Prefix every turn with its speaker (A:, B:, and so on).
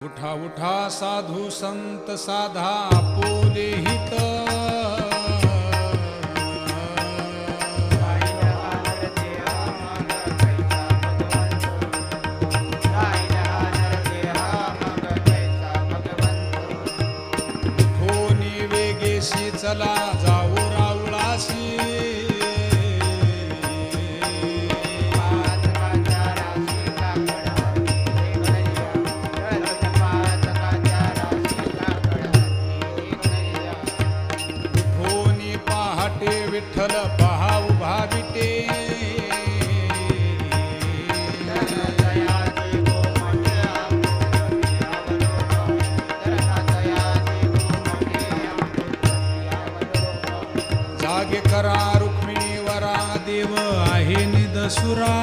A: उठा उठा साधु संत साधा वेगेशी चला विठ्ठल पहा उभा विटे जागे करा रुक्मिणीवरा देव आहे निदसुरा.